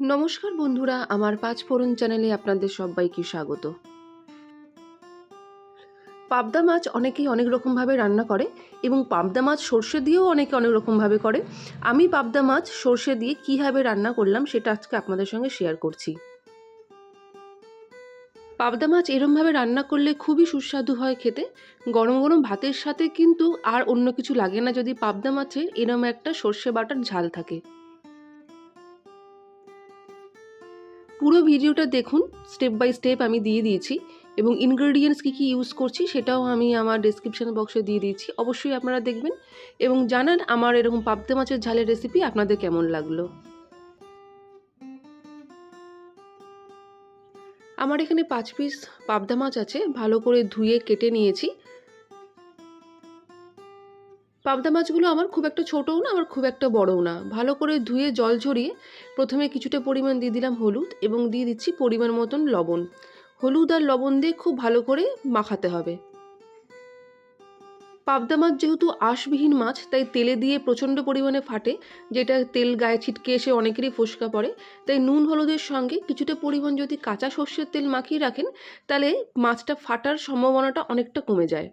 নমস্কার বন্ধুরা, আমার পাঁচ ফোড়ন চ্যানেলে আপনাদের সবাইকে স্বাগত। পাবদা মাছ অনেকেই অনেক রকমভাবে রান্না করে এবং পাবদা মাছ সর্ষে দিয়েও অনেকে অনেক রকমভাবে করে। আমি পাবদা মাছ সর্ষে দিয়ে কীভাবে রান্না করলাম সেটা আজকে আপনাদের সঙ্গে শেয়ার করছি। পাবদা মাছ এরমভাবে রান্না করলে খুবই সুস্বাদু হয় খেতে। গরম গরম ভাতের সাথে কিন্তু আর অন্য কিছু লাগে না যদি পাবদা মাছের এরম একটা সর্ষে বাটার ঝাল থাকে। পুরো ভিডিওটা দেখুন স্টেপ বাই স্টেপ আমি দিয়ে দিয়েছি এবং ইনগ্রেডিয়েন্টস কী কী ইউজ করছি সেটাও আমি আমার ডিসক্রিপশন বক্সে দিয়ে দিয়েছি, অবশ্যই আপনারা দেখবেন এবং জানান আমার এরকম পাবদা মাছের ঝালের রেসিপি আপনাদের কেমন লাগল। আমার এখানে পাঁচ পিস পাবদা মাছ আছে, ভালো করে ধুয়ে কেটে নিয়েছি। পাবদা মাছগুলো আমার খুব একটা ছোটও না আমার খুব একটা বড়ও না। ভালো করে ধুয়ে জল ঝরিয়ে প্রথমে কিছুটা পরিমাণ দিয়ে দিলাম হলুদ এবং দিয়ে দিচ্ছি পরিমাণ মতন লবণ। হলুদ আর লবণ দিয়ে খুব ভালো করে মাখাতে হবে। পাবদা মাছ যেহেতু আঁশবিহীন মাছ, তাই তেলে দিয়ে প্রচণ্ড পরিমাণে ফাটে, যেটা তেল গায়ে ছিটকে এসে অনেকেরই ফোসকা পড়ে। তাই নুন হলুদের সঙ্গে কিছুটা পরিমাণ যদি কাঁচা সর্ষের তেল মাখিয়ে রাখেন, তাহলে মাছটা ফাটার সম্ভাবনাটা অনেকটা কমে যায়।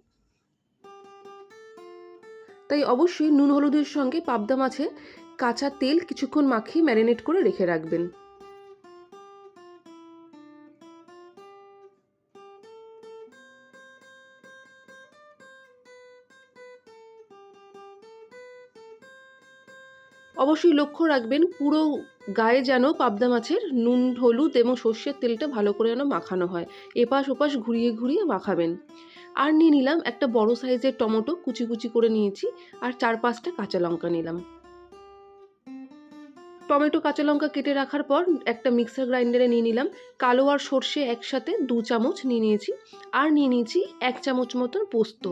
তাই অবশ্যই নুন হলুদের সঙ্গে পাবদা মাছে কাঁচা তেল কিছুক্ষণ মাখিয়ে ম্যারিনেট করে রেখে রাখবেন। অবশ্যই লক্ষ্য রাখবেন, পুরো গায়ে যেন পাবদা মাছের নুন, হলুদ এবং সর্ষের তেলটা ভালো করে যেন মাখানো হয়। এপাশ ওপাশ ঘুরিয়ে ঘুরিয়ে মাখাবেন। আর নিয়ে নিলাম একটা বড় সাইজের টমেটো কুচি কুচি করে নিয়েছি আর চার পাঁচটা কাঁচা লঙ্কা নিলাম। টমেটো কাঁচা লঙ্কা কেটে রাখার পর একটা মিক্সার গ্রাইন্ডারে নিয়ে নিলাম। কালো আর সর্ষে একসাথে দু চামচ নিয়ে নিয়েছি আর নিয়ে নিয়েছি এক চামচ মতন পোস্ত।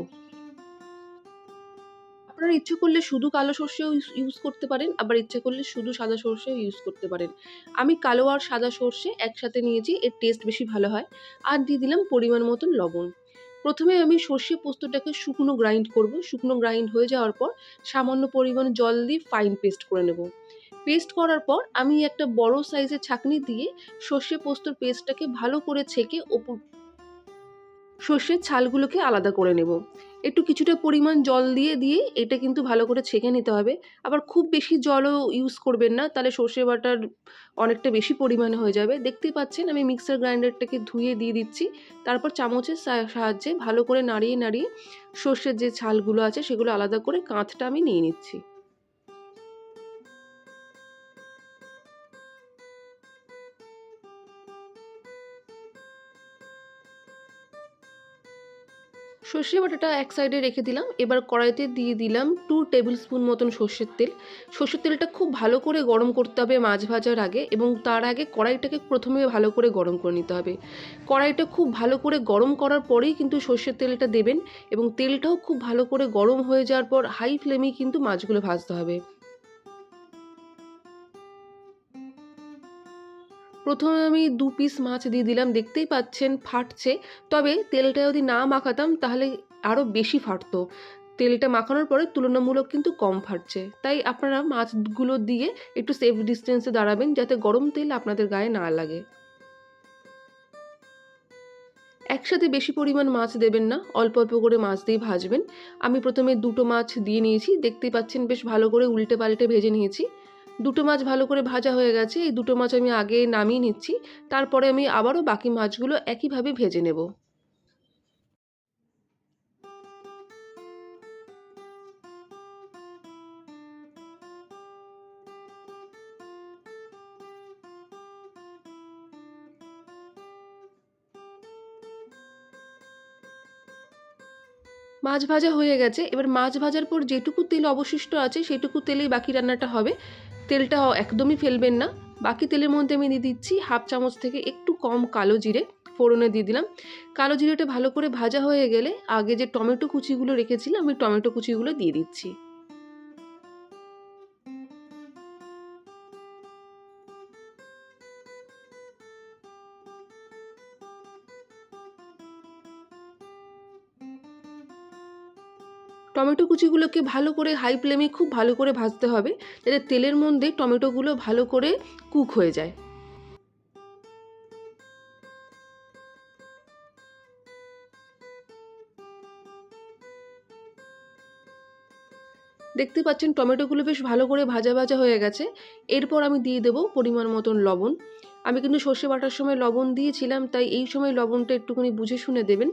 আপনারা ইচ্ছে করলে শুধু কালো সর্ষেও ইউজ করতে পারেন, আবার ইচ্ছে করলে শুধু সাদা সর্ষেও ইউজ করতে পারেন। আমি কালো আর সাদা সর্ষে একসাথে নিয়েছি, এর টেস্ট বেশি ভালো হয়। আর দিয়ে দিলাম পরিমাণ মতন লবণ। প্রথমে আমি সর্ষে পোস্তটাকে শুকনো গ্রাইন্ড করব। শুকনো গ্রাইন্ড হয়ে যাওয়ার পর সামান্য পরিমাণ জল দিয়ে ফাইন পেস্ট করে নেব। পেস্ট করার পর আমি একটা বড় সাইজের ছাঁকনি দিয়ে সর্ষে পোস্তর পেস্টটাকে ভালো করে ছেঁকে ওপর সর্ষের ছালগুলোকে আলাদা করে নেব। একটু কিছুটা পরিমাণ জল দিয়ে দিয়ে এটা কিন্তু ভালো করে ছেঁকে নিতে হবে। আবার খুব বেশি জলও ইউজ করবেন না, তাহলে সর্ষে বাটার অনেকটা বেশি পরিমাণে হয়ে যাবে। দেখতে পাচ্ছেন আমি মিক্সার গ্রাইন্ডারটাকে ধুয়ে দিয়ে দিচ্ছি। তারপর চামচের সাহায্যে ভালো করে নাড়িয়ে নাড়িয়ে সর্ষের যে ছালগুলো আছে সেগুলো আলাদা করে কাঁথটা আমি নিয়ে নিচ্ছি। সর্ষে বাটাটা এক সাইডে রেখে দিলাম। এবার কড়াইতে দিয়ে দিলাম টু টেবিল স্পুন মতন সর্ষের তেল। সর্ষের তেলটা খুব ভালো করে গরম করতে হবে মাছ ভাজার আগে এবং তার আগে কড়াইটাকে প্রথমে ভালো করে গরম করে নিতে হবে। কড়াইটা খুব ভালো করে গরম করার পরেই কিন্তু সর্ষের তেলটা দেবেন এবং তেলটাও খুব ভালো করে গরম হয়ে যাওয়ার পর হাই ফ্লেমেই কিন্তু মাছগুলো ভাজতে হবে। প্রথমে আমি দু পিস মাছ দিয়ে দিলাম, দেখতেই পাচ্ছেন ফাটছে। তবে তেলটা যদি না মাখাতাম, তাহলে আরও বেশি ফাটতো। তেলটা মাখানোর পরে তুলনামূলক কিন্তু কম ফাটছে। তাই আপনারা মাছগুলো দিয়ে একটু সেফ ডিস্টেন্সে দাঁড়াবেন, যাতে গরম তেল আপনাদের গায়ে না লাগে। একসাথে বেশি পরিমাণ মাছ দেবেন না, অল্প অল্প করে মাছ দিয়ে ভাজবেন। আমি প্রথমে দুটো মাছ দিয়ে নিয়েছি, দেখতেই পাচ্ছেন বেশ ভালো করে উল্টে পাল্টে ভেজে নিয়েছি। দুটো মাছ ভালো করে ভাজা হয়ে গেছে। এই দুটো মাছ আমি আগে নামিয়ে নিচ্ছি। তারপরে আমি আবারও বাকি মাছগুলো একইভাবে ভেজে নেব। মাছ ভাজা হয়ে গেছে। এবার মাছ ভাজার পর যেটুকু তেল অবশিষ্ট আছে, সেটুকু তেলেই বাকি রান্নাটা হবে। তেলটা একদমই ফেলবেন না। বাকি তেলের মধ্যে আমি দিয়ে দিচ্ছি হাফ চামচ থেকে একটু কম কালো জিরে, ফোড়নে দিয়ে দিলাম। কালো জিরেটা ভালো করে ভাজা হয়ে গেলে আগে যে টমেটো কুচিগুলো রেখেছিলাম আমি টমেটো কুচিগুলো দিয়ে দিচ্ছি। টমেটো কুচিগুলোকে ভালো করে হাই ফ্লেমে খুব ভালো করে ভাজতে হবে, যাতে তেলের মধ্যে টমেটোগুলো ভালো করে কুক হয়ে যায়। দেখতে পাচ্ছেন টমেটোগুলো বেশ ভালো করে ভাজা ভাজা হয়ে গেছে। এরপর আমি দিয়ে দেবো পরিমাণ মতন লবণ। আমি কিন্তু সর্ষে বাটার সময় লবণ দিয়েছিলাম, তাই এই সময় লবণটা একটুখানি বুঝে শুনে দেবেন।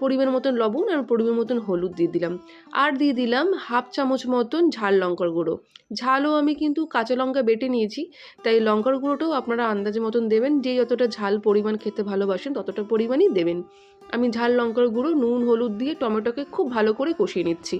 পরিমাণ মতন লবণ আর পরিমাণ মতন হলুদ দিয়ে দিলাম। আর দিয়ে দিলাম হাফ চামচ মতন ঝাল লঙ্কার গুঁড়ো। ঝালও আমি কিন্তু কাঁচা লঙ্কা বেটে নিয়েছি, তাই লঙ্কার গুঁড়োটাও আপনারা আন্দাজে মতন দেবেন যে যতটা ঝাল পরিমাণ খেতে ভালোবাসেন ততটা পরিমাণই দেবেন। আমি ঝাল লঙ্কার গুঁড়ো, নুন, হলুদ দিয়ে টমেটোকে খুব ভালো করে কষিয়ে নিচ্ছি।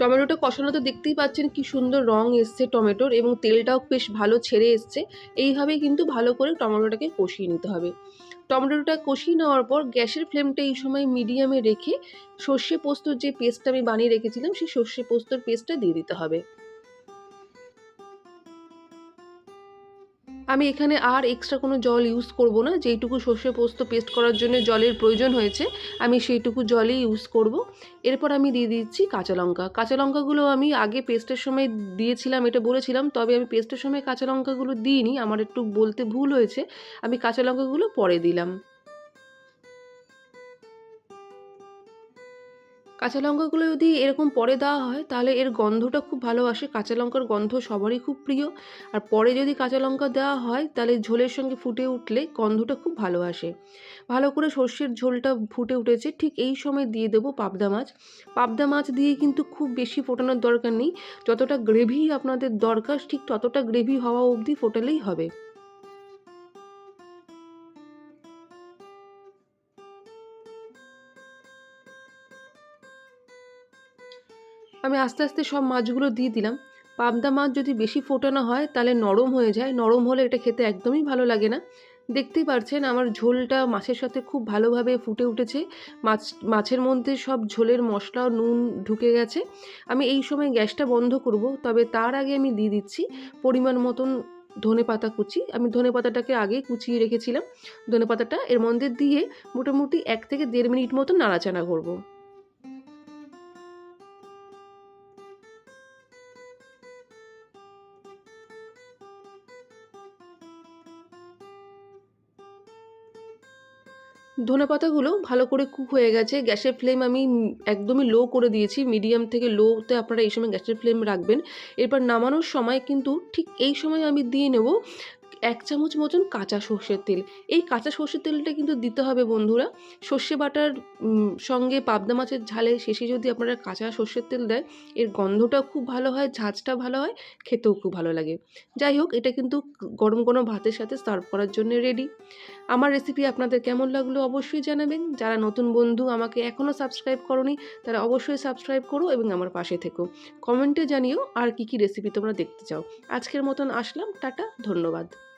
টমেটোটা কষানো তো দেখতেই পাচ্ছেন কি সুন্দর রং এসছে টমেটোর এবং তেলটাও বেশ ভালো ছেড়ে এসছে। এইভাবেই কিন্তু ভালো করে টমেটোটাকে কষিয়ে নিতে হবে। টমেটোটা কষিয়ে নেওয়ার পর গ্যাসের ফ্লেমটা এই সময় মিডিয়ামে রেখে সর্ষে পোস্তর যে পেস্টটা আমি বানিয়ে রেখেছিলাম, সেই সর্ষে পোস্তর পেস্টটা দিয়ে দিতে হবে। আমি এখানে আর এক্সট্রা কোনো জল ইউজ করব না। যেইটুকু সর্ষে পোস্ত পেস্ট করার জন্য জলের প্রয়োজন হয়েছে, আমি সেইটুকু জলই ইউজ করব। এরপর আমি দিয়ে দিচ্ছি কাঁচা লঙ্কা। কাঁচা লঙ্কাগুলো আমি আগে পেস্টের সময় দিয়েছিলাম, এটা বলেছিলাম, তবে আমি পেস্টের সময় কাঁচা লঙ্কাগুলো দিইনি। আমার একটু বলতে ভুল হয়েছে। আমি কাঁচা লঙ্কাগুলো পরে দিলাম। কাঁচা লঙ্কাগুলো যদি এরকম পরে দেওয়া হয়, তাহলে এর গন্ধটা খুব ভালো আসে। কাঁচা লঙ্কার গন্ধ সবারই খুব প্রিয়। আর পরে যদি কাঁচা লঙ্কা দেওয়া হয়, তাহলে ঝোলের সঙ্গে ফুটে উঠলে গন্ধটা খুব ভালো আসে। ভালো করে সর্ষের ঝোলটা ফুটে উঠেছে। ঠিক এই সময় দিয়ে দেবো পাবদা মাছ। পাবদা মাছ দিয়ে কিন্তু খুব বেশি ফোটানোর দরকার নেই। যতটা গ্রেভি আপনাদের দরকার, ঠিক ততটা গ্রেভি হওয়া অবধি ফোটালেই হবে। আমি আস্তে আস্তে সব মাছগুলো দিয়ে দিলাম। পাবদা মাছ যদি বেশি ফোটানো হয়, তাহলে নরম হয়ে যায়। নরম হলে এটা খেতে একদমই ভালো লাগে না। দেখতেই পারছেন, আমার ঝোলটা মাছের সাথে খুব ভালোভাবে ফুটে উঠেছে। মাছ, মাছের মধ্যে সব ঝোলের মশলা, নুন ঢুকে গেছে। আমি এই সময় গ্যাসটা বন্ধ করব, তবে তার আগে আমি দিয়ে দিচ্ছি পরিমাণ মতন ধনে পাতা কুচি। আমি ধনে পাতাটাকে আগেই কুচিয়ে রেখেছিলাম। ধনে পাতাটা এর মধ্যে দিয়ে মোটামুটি এক থেকে দেড় মিনিট মতো নাড়াচাড়া করব। ধনে পাতাগুলো ভালো করে কুক হয়ে গেছে। গ্যাসের ফ্লেম আমি একদমই লো করে দিয়েছি। মিডিয়াম থেকে লোতে আপনারা এই সময় গ্যাসের ফ্লেম রাখবেন। এরপর নামানোর সময় কিন্তু ঠিক এই সময় আমি দিয়ে নেব এক চামচ মতন কাঁচা সর্ষের তেল। এই কাঁচা সর্ষের তেলটা কিন্তু দিতে হবে বন্ধুরা। সর্ষে বাটার সঙ্গে পাবদা মাছের ঝালে শেষে যদি আপনারা কাঁচা সর্ষের তেল দেয় এর গন্ধটাও খুব ভালো হয়, ঝাঁঝটা ভালো হয়, খেতেও খুব ভালো লাগে। যাই হোক, এটা কিন্তু গরম গরম ভাতের সাথে সার্ভ করার জন্য রেডি আমার রেসিপি আপনাদের কেমন লাগল অবশ্যই জানাবেন। যারা নতুন বন্ধু আমাকে এখনও সাবস্ক্রাইব করনি, তারা অবশ্যই সাবস্ক্রাইব করো এবং আমার পাশে থেকো। কমেন্টে জানিও আর কি কি রেসিপি তোমরা দেখতে চাও। আজকের মতন আসলাম, টাটা, ধন্যবাদ।